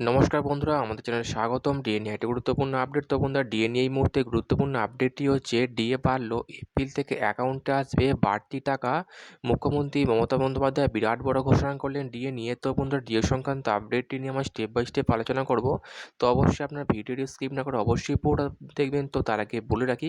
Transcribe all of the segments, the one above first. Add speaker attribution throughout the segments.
Speaker 1: নমস্কার বন্ধুরা, আমাদের চ্যানেলে স্বাগতম। ডিএনএ একটি গুরুত্বপূর্ণ আপডেট। তো বন্ধুরা ডিএনএ এই মুহূর্তে গুরুত্বপূর্ণ আপডেটটি হচ্ছে ডিএ বাড়লো এপ্রিল থেকে অ্যাকাউন্টে আসবে বাড়তি টাকা। মুখ্যমন্ত্রী মমতা বন্দ্যোপাধ্যায় বিরাট বড় ঘোষণা করলেন ডিএ নিয়ে। তো বন্ধুরা ডিএ সংক্রান্ত আপডেটটি নিয়ে আমরা স্টেপ বাই স্টেপ আলোচনা করব। তো অবশ্যই আপনার ভিডিওটি স্কিপ না করে অবশ্যই পুরোটা দেখবেন। তো তার আগে বলে রাখি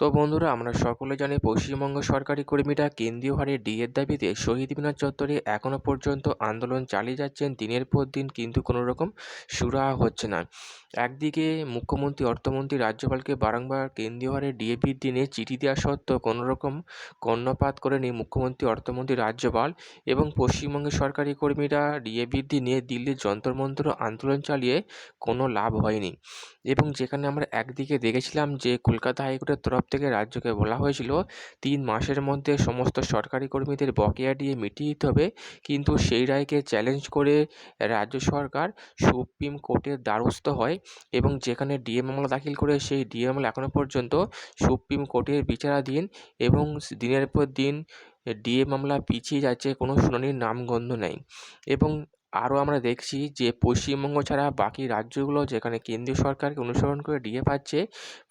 Speaker 1: তো বন্ধুরা, আমরা সকলে জানি পশ্চিমবঙ্গ সরকারি কর্মীরা কেন্দ্রীয় হারে ডিএর দাবিতে শহীদ মিনার চত্বরে এখনও পর্যন্ত আন্দোলন চালিয়ে যাচ্ছেন। দিনের পর দিন কিন্তু কোনো রকম সুরাহা হচ্ছে না। একদিকে মুখ্যমন্ত্রী, অর্থমন্ত্রী, রাজ্যপালকে বারংবার কেন্দ্রীয় হারে ডিএ নিয়ে চিঠি দেওয়া সত্ত্বেও কোনো রকম কর্ণপাত করেনি মুখ্যমন্ত্রী, অর্থমন্ত্রী, রাজ্যপাল এবং পশ্চিমবঙ্গের সরকারি কর্মীরা ডিএ বৃদ্ধি নিয়ে দিল্লির যন্ত্রমন্ত্র আন্দোলন চালিয়ে কোনো লাভ হয়নি। এবং যেখানে আমরা একদিকে দেখেছিলাম যে কলকাতা হাইকোর্টের তরফ থেকে রাজ্যকে বলা হয়েছিল, তিন মাসের মধ্যে সমস্ত সরকারি কর্মীদের বকেয়া দিয়ে মিটিয়ে দিতে হবে। কিন্তু সেই রায়কে চ্যালেঞ্জ করে রাজ্য সরকার সুপ্রিম কোর্টের দ্বারস্থ হয় এবং যেখানে ডিএ মামলা দাখিল করে সেই ডিএ মামলা এখনও পর্যন্ত সুপ্রিম কোর্টের বিচারাধীন এবং দিনের পর দিন ডিএ মামলা পিছিয়ে যাচ্ছে, কোনো শুনানির নামগন্ধ নেই। এবং আরও আমরা দেখছি যে পশ্চিমবঙ্গ ছাড়া বাকি রাজ্যগুলো যেখানে কেন্দ্রীয় সরকারকে অনুসরণ করে ডিএ পাচ্ছে,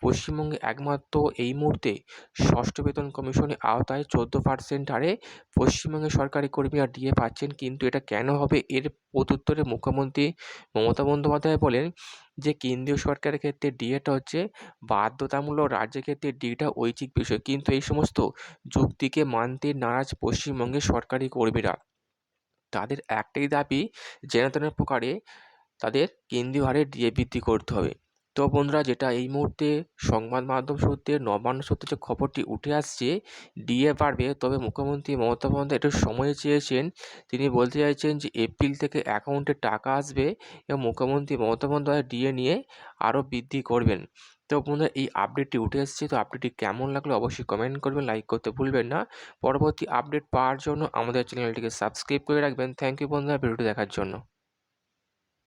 Speaker 1: পশ্চিমবঙ্গে একমাত্র এই মুহূর্তে ষষ্ঠ বেতন কমিশনের আওতায় চোদ্দ পার্সেন্ট হারে পশ্চিমবঙ্গের সরকারি কর্মীরা ডিএ পাচ্ছেন। কিন্তু এটা কেন হবে এর প্রত্যুত্তরে মুখ্যমন্ত্রী মমতা বন্দ্যোপাধ্যায় বলেন যে কেন্দ্রীয় সরকারের ক্ষেত্রে ডিএটা হচ্ছে বাধ্যতামূলক, রাজ্যের ক্ষেত্রে ডিএটা ঐচ্ছিক বিষয়। কিন্তু এই সমস্ত যুক্তিকে মানতে নারাজ পশ্চিমবঙ্গের সরকারি কর্মীরা। তাদের একটাই দাবি যেন তেন প্রকারে তাদের কেন্দ্রীয় হারে ডিএ বৃদ্ধি করতে হবে। তো বন্ধুরা, যেটা এই মুহূর্তে সংবাদ মাধ্যম সূত্রে, নবান্ন সূত্রে যে খবরটি উঠে আসছে ডিএ বাড়বে তবে মুখ্যমন্ত্রী মমতা বন্দ্যোপাধ্যায় একটু সময় চেয়েছেন। তিনি বলতে চাইছেন যে, এপ্রিল থেকে অ্যাকাউন্টে টাকা আসবে এবং মুখ্যমন্ত্রী মমতা বন্দ্যোপাধ্যায় ডিএ নিয়ে আরও বৃদ্ধি করবেন। তো বন্ধুরা, এই আপডেটটি উঠে এসেছে। তো আপডেটটি কেমন লাগল অবশ্যই কমেন্ট করবেন, লাইক করতে ভুলবেন না। পরবর্তী আপডেট পাওয়ার জন্য আমাদের চ্যানেলটিকে সাবস্ক্রাইব করে রাখবেন। থ্যাংক ইউ বন্ধুরা, ভিডিওটি দেখার জন্য।